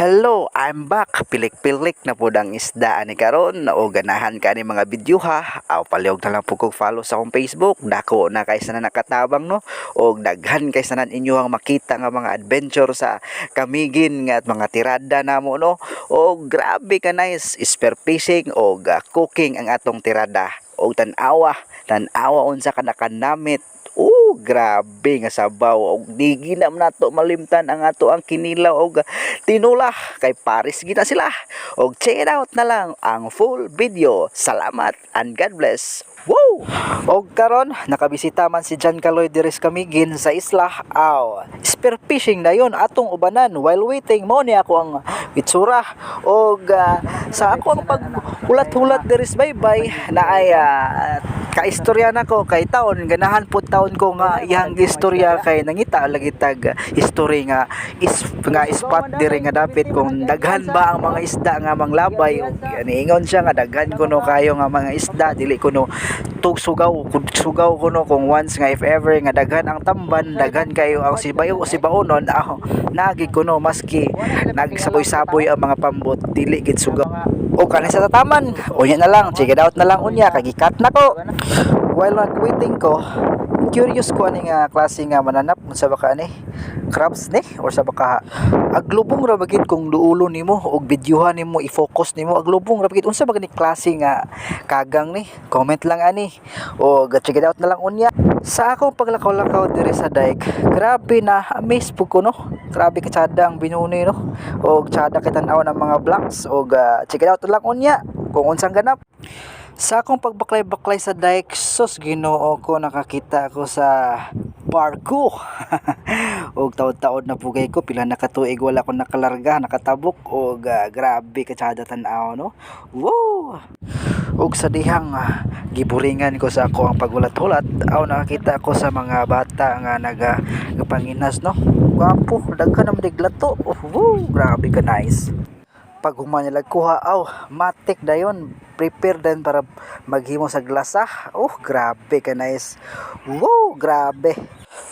Hello, I'm back. Pilik-pilik na po ang isda ni karon o ganahan ka ni mga video ha. Aw palihog na lang po kog follow sa akong Facebook. Dako na kaysa na nakatabang no. O daghan kaysa na inyo ang makita nga mga adventure sa kamigin nga at mga tirada namo no. O grabe ka nice spear fishing o ga cooking ang atong tirada. O tan-awa, tan-awa unsa ka nakanamit grabe nga sabaw. Og di ginam nato malimtan ang ato ang kinilaw og tinula kay Paris gina sila. Og check it out na lang ang full video. Salamat and God bless. Wow! Og karon nakabisita man si John Caloy Dires Kamigin sa isla. Aw, spear fishing na yon atong ubanan while waiting mo ni ako ang itsura og ah, sa ako ang pag hulat-hulat Dires bye-bye na ay ah, kaistorya na ko kay taon ganahan po taon ko nga iyang istorya kay nangita lagi tag history nga is nga spot diri nga dapat kung daghan ba ang mga isda nga manglabay ug niingon siya nga daghan kuno kayo nga mga isda dili kuno tug sugaw sugaw kuno kung once nga if ever nga daghan ang tamban daghan kayo ang sibayo sibaonon aho nagi kuno maski nagsaboy-saboy ang mga pambot dili gid sugaw o kanin sa tataman. Unya na lang. Check it out na lang unya. Kagikat na ko. While nag waiting ko curious ko ani nga klase nga mananap. Unsa ba ka ani crabs ni? Or sa baka aglubong ra bagid kung duulo nimo og videohan nimo i-focus nimo? Aglubong ra bagid unsa ba gani klase nga kagang ni? Comment lang ani. O check it out na lang unya. Sa akong paglakaw-lakaw diri sa dike grabe na amaze pud ko no? Grabe ka tsada ang binuni no? Og tsada kitan-aw ng mga blocks. Og ah, check it out na lang unya kung unsang ganap sa akong pagbaklay-baklay sa dike, sus ginoo ko nakakita ako sa barko. og taod-taod na pugay ko, pila na katuig wala ko nakalarga, nakatabok og ah, grabe ka tsada tan-aw no. Wow! Og sa dihang ah, giburingan ko sa ako ang pagulat-ulat, aw nakakita ko sa mga bata nga naga panginas no. Gwapo, daghan naman diglato. Oh, grabe ka nice pag humanyalag kuha aw matik dayon prepare din para maghimo sa glasa. Oh grabe ka nice. Wow grabe.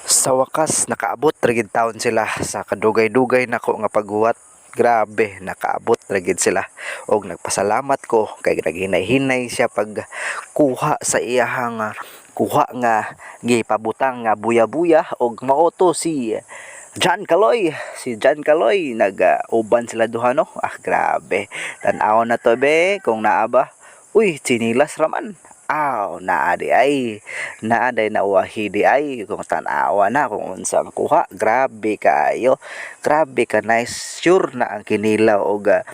Sa wakas nakaabot ragid taon sila. Sa kadugay-dugay nako nga paghuwat grabe nakaabot ragid sila. Og nagpasalamat ko kay naghinay-hinay siya pag kuha sa iyahang ah, kuha nga gipabutang nga buya-buya. Og maoto si John Kaloy, si John Kaloy, nag-uban sila duha no. Ah, grabe. Tanaw na to be, kung naaba. Uy, chinilas raman. Aw, naadi ay. Naaday na uwahi di ay. Kung tanawa na, kung unsang kuha. Grabe kaayo. Grabe ka nice. Sure na ang kinilaw o ga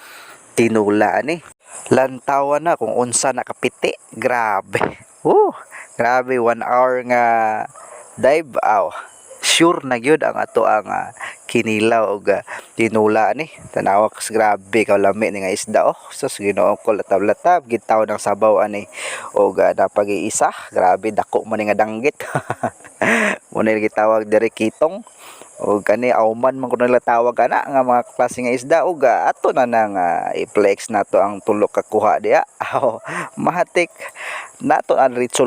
tinula ni. Lantawa na kung unsa nakapiti. Grabe. Oh, grabe. One hour nga dive. Aw, sure na gyud ang ato ang ah, kinilaw og ah, tinula ni. Tanawa kas grabe ka lami ni nga isda oh. Sus Ginoo ko latab-latab gitaw ng sabaw ani. Og uh, napag-iisa. Grabe dako man nga danggit. Mo gitawag diri kitong. Og kani auman man kuno tawag ana nga mga klase nga isda. Og ah, ato na nang ah, i-flex nato ang tulo ka kuha diha. Aw mahatik nato ang diretso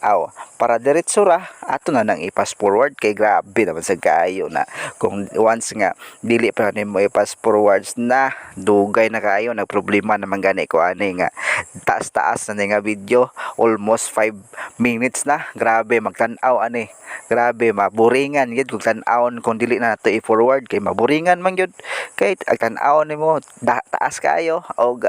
aw para diretso ra ato na nang i-pass forward. Kay grabe naman sa kaayo na. Kung once nga dili pa nimo i-pass forwards na dugay na kaayo nagproblema naman gani ko ani nga. Taas-taas na nga video. Almost 5 minutes na. Grabe magtan-aw ani. Grabe maburingan. Gid kung tan-awon kung dili na nato i-forward kay maburingan man gyud kay ang tan-aw nimo taas kayo. Og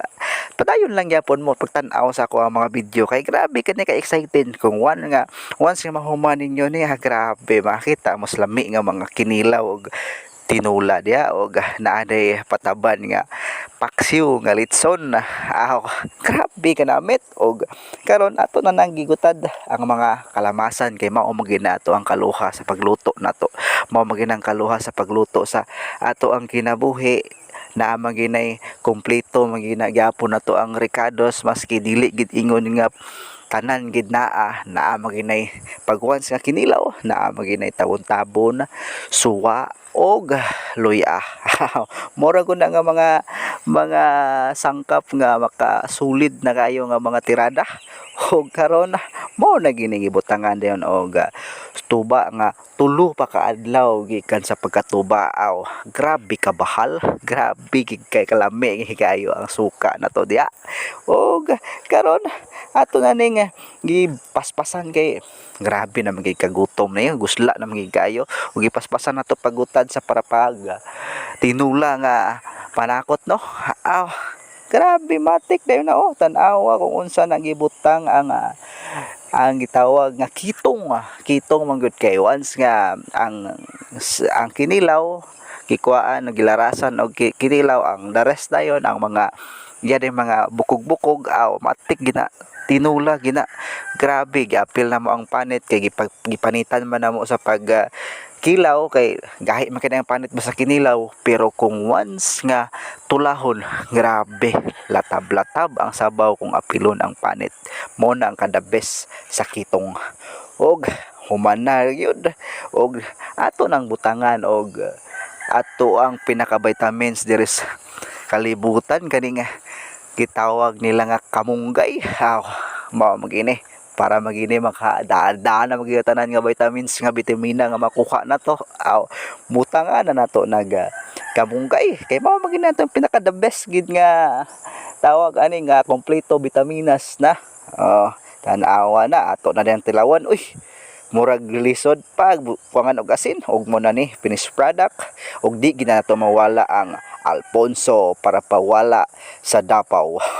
padayon lang yapon mo pagtan-aw sa ako ang mga video kay grabe kani ka excited kung one nga once nga mahuman ninyo niya grabe makita mas lami nga mga kinilaw. og tinula diya og naaday pataban nga paksiw nga litson. Aw grabe ka namit. Og karon ato na nang gigutad ang mga kalamasan kay mao mo ginato ang kaluha sa pagluto nato. Mao mo ginang kaluha sa pagluto sa ato ang kinabuhi. Na maginay kompleto magina gyapon nato ang ricados maski dili gid ingon nga tanan gid naa naa maginay pag once nga kinilaw naa maginay tawon-tabon suwa og luya. Mora ko na nga mga mga sangkap nga makasulid na kayo nga mga tirada. O karon mo na ginigibutangan dayon og ah, tuba nga tulo pa ka adlaw gikan sa pagkatuba aw. Grabe ka bahal grabe gid kay kalami kayo ang suka na to diya. Og karon ato na ning ah, gipaspasan kay grabe na magay kagutom na yun gusla na magay kayo. Ug gipaspasan na to pagutad sa parapag tinula nga panakot no? Aw grabe matik. Dayon na oh tan-awa kung unsa nagibutang ang ah, ang gitawag nga kitong ah. kitong manggod kay once nga ang ang kinilaw nagilarasan og ki- kinilaw ang the rest dayon ang mga yan yung mga bukog-bukog aw matik gina tinula gina. Grabe giapil na mo ang panit kay gipanitan man na mo sa pag ah, kilaw kay gahi man kay panit mo sa kinilaw pero kung once nga tulahon grabe latab-latab ang sabaw kung apilon ang panit. Mo na ang kada best sa kitong. Og human na yun. Og ato nang butangan. Og ato ang pinaka vitamins diri sa kalibutan. Kani nga gitawag nila nga kamunggay. Aw mao magini para magini makadaan na magigatanan nga vitamins nga bitamina nga makuha na to. Aw butangan na nato nag ah, kamunggay kay mao magini nato ang pinaka the best gid nga tawag ani nga kompleto vitaminas na. Oh tanawa na ato na din tilawan. Uy murag lisod pag kuangan og asin ug mo na ni finished product. Ug di gid na nato mawala ang Alfonso para pawala sa Davao